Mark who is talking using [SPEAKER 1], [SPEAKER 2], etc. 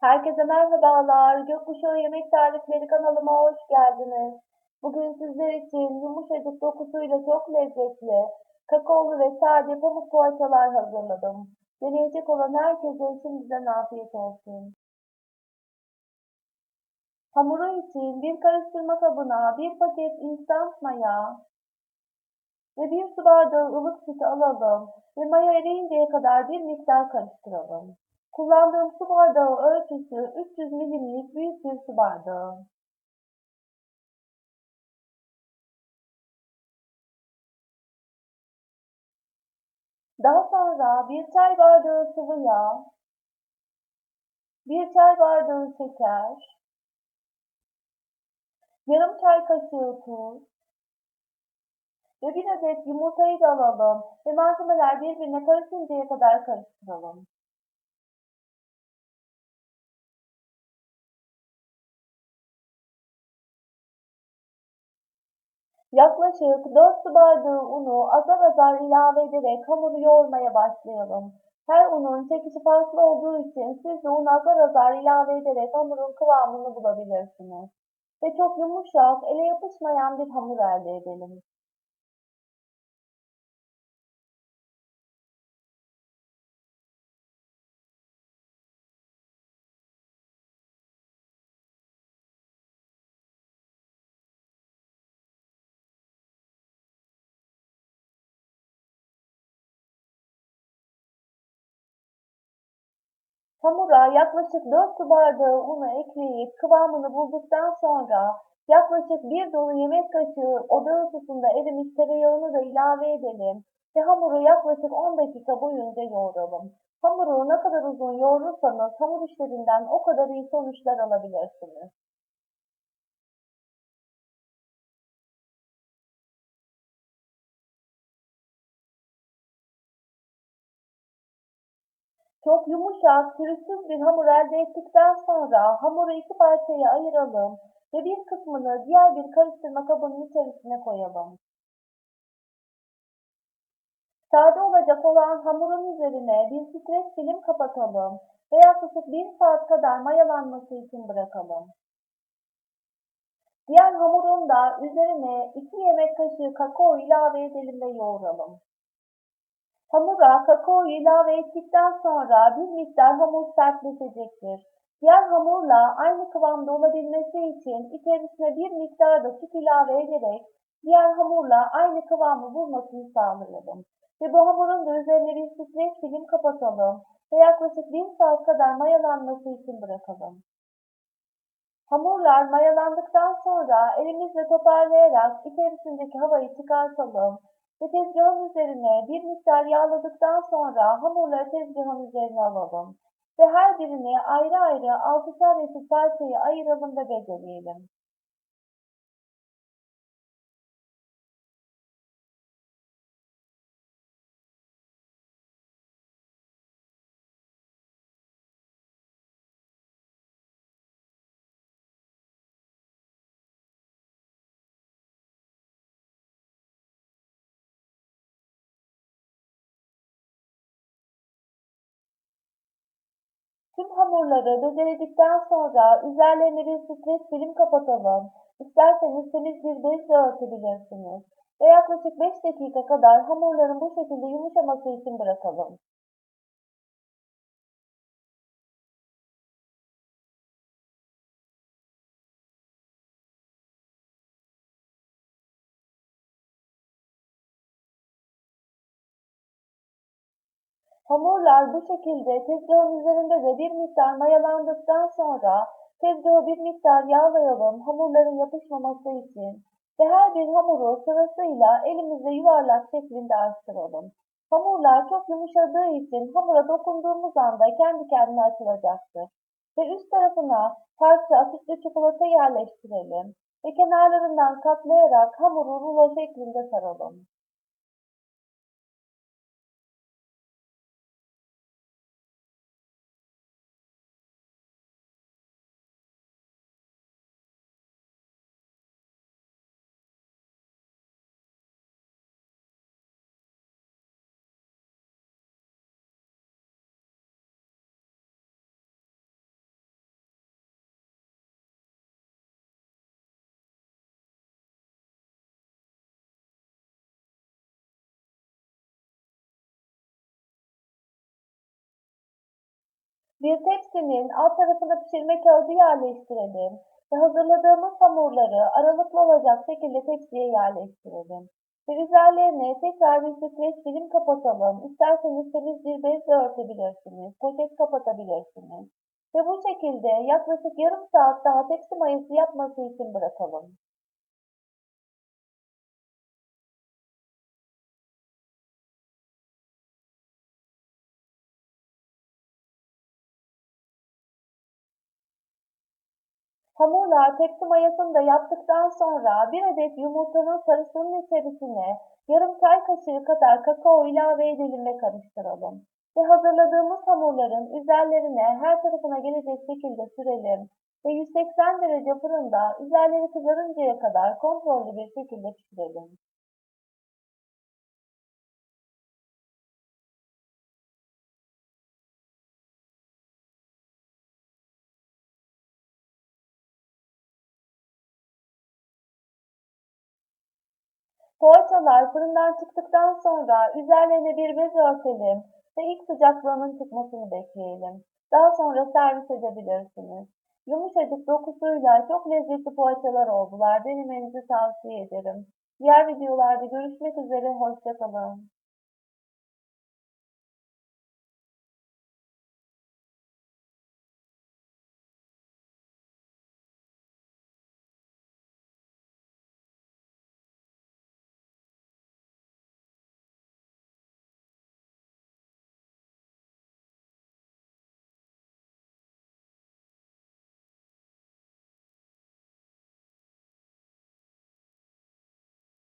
[SPEAKER 1] Herkese merhabalar. Gökkuşağı Yemek Tarifleri kanalıma hoş geldiniz. Bugün sizler için yumuşacık dokusuyla çok lezzetli, kakaolu ve sade pamuk poğaçalar hazırladım. Deneyecek olan herkese şimdiden afiyet olsun. Hamuru için bir karıştırma kabına bir paket instant maya ve bir su bardağı ılık süt alalım ve maya eriyinceye kadar bir miktar karıştıralım. Kullandığım su bardağı ölçüsü 300 milimlik büyük bir su bardağı. Daha sonra bir çay bardağı sıvı yağ, bir çay bardağı şeker, yarım çay kaşığı tuz ve bir adet yumurtayı da alalım ve malzemeler birbirine karışıncaya kadar karıştıralım. Yaklaşık 4 su bardağı unu azar azar ilave ederek hamuru yoğurmaya başlayalım. Her unun çekişi farklı olduğu için siz de un azar azar ilave ederek hamurun kıvamını bulabilirsiniz. Ve çok yumuşak, ele yapışmayan bir hamur elde edelim. Hamura yaklaşık 4 su bardağı unu ekleyip kıvamını bulduktan sonra yaklaşık 1 dolu yemek kaşığı oda ısısında erimiş tereyağını da ilave edelim ve hamuru yaklaşık 10 dakika boyunca yoğuralım. Hamuru ne kadar uzun yoğurursanız hamur işlerinden o kadar iyi sonuçlar alabilirsiniz. Çok yumuşak, pürüzsüz bir hamur elde ettikten sonra hamuru iki parçaya ayıralım ve bir kısmını diğer bir karıştırma kabının içerisine koyalım. Sade olacak olan hamurun üzerine bir streç film kapatalım ve yaklaşık bir saat kadar mayalanması için bırakalım. Diğer hamurun da üzerine 2 yemek kaşığı kakao ilave edelim ve yoğuralım. Hamura kakao ilave ettikten sonra bir miktar hamur sertleşecektir. Diğer hamurla aynı kıvamda olabilmesi için içerisine bir miktar da süt ilave ederek diğer hamurla aynı kıvamı bulmasını sağlayalım. Ve bu hamurun da üzerine bir streç film kapatalım ve yaklaşık bir saat kadar mayalanması için bırakalım. Hamurlar mayalandıktan sonra elimizle toparlayarak içerisindeki havayı çıkartalım ve tezgahın üzerine bir miktar yağladıktan sonra hamurları tezgahın üzerine alalım. Ve her birini ayrı ayrı altışar eşit parçayı ayıralım ve bezeleyelim. Tüm hamurları bezeledikten sonra üzerlerine bir streç film kapatalım. İsterseniz temiz bir bezle örtebilirsiniz. Ve yaklaşık 5 dakika kadar hamurların bu şekilde yumuşaması için bırakalım. Hamurlar bu şekilde tezgahın üzerinde de bir miktar mayalandıktan sonra tezgahı bir miktar yağlayalım hamurların yapışmaması için ve her bir hamuru sırasıyla elimizle yuvarlak şeklinde açtıralım. Hamurlar çok yumuşadığı için hamura dokunduğumuz anda kendi kendine açılacaktır. Ve üst tarafına parça sütlü çikolata yerleştirelim ve kenarlarından katlayarak hamuru rulo şeklinde saralım. Bir tepsinin alt tarafına pişirme kağıdı yerleştirelim ve hazırladığımız hamurları aralıklı olacak şekilde tepsiye yerleştirelim. Ve tekrar bir streç film kapatalım. İsterseniz temiz bir bezle örtebilirsiniz, poşet kapatabilirsiniz. Ve bu şekilde yaklaşık yarım saat daha tepsi mayası yapması için bırakalım. Hamurlar tepsi mayasını da yaptıktan sonra bir adet yumurtanın sarısının içerisine yarım çay kaşığı kadar kakao ilave edelim ve karıştıralım. Ve hazırladığımız hamurların üzerlerine her tarafına gelecek şekilde sürelim ve 180 derece fırında üzerleri kızarıncaya kadar kontrollü bir şekilde pişirelim. Poğaçalar fırından çıktıktan sonra üzerlerine bir bez örtelim ve ilk sıcaklığının çıkmasını bekleyelim. Daha sonra servis edebilirsiniz. Yumuşacık dokusuyla çok lezzetli poğaçalar oldular. Denemenizi tavsiye ederim. Diğer videolarda görüşmek üzere, hoşçakalın.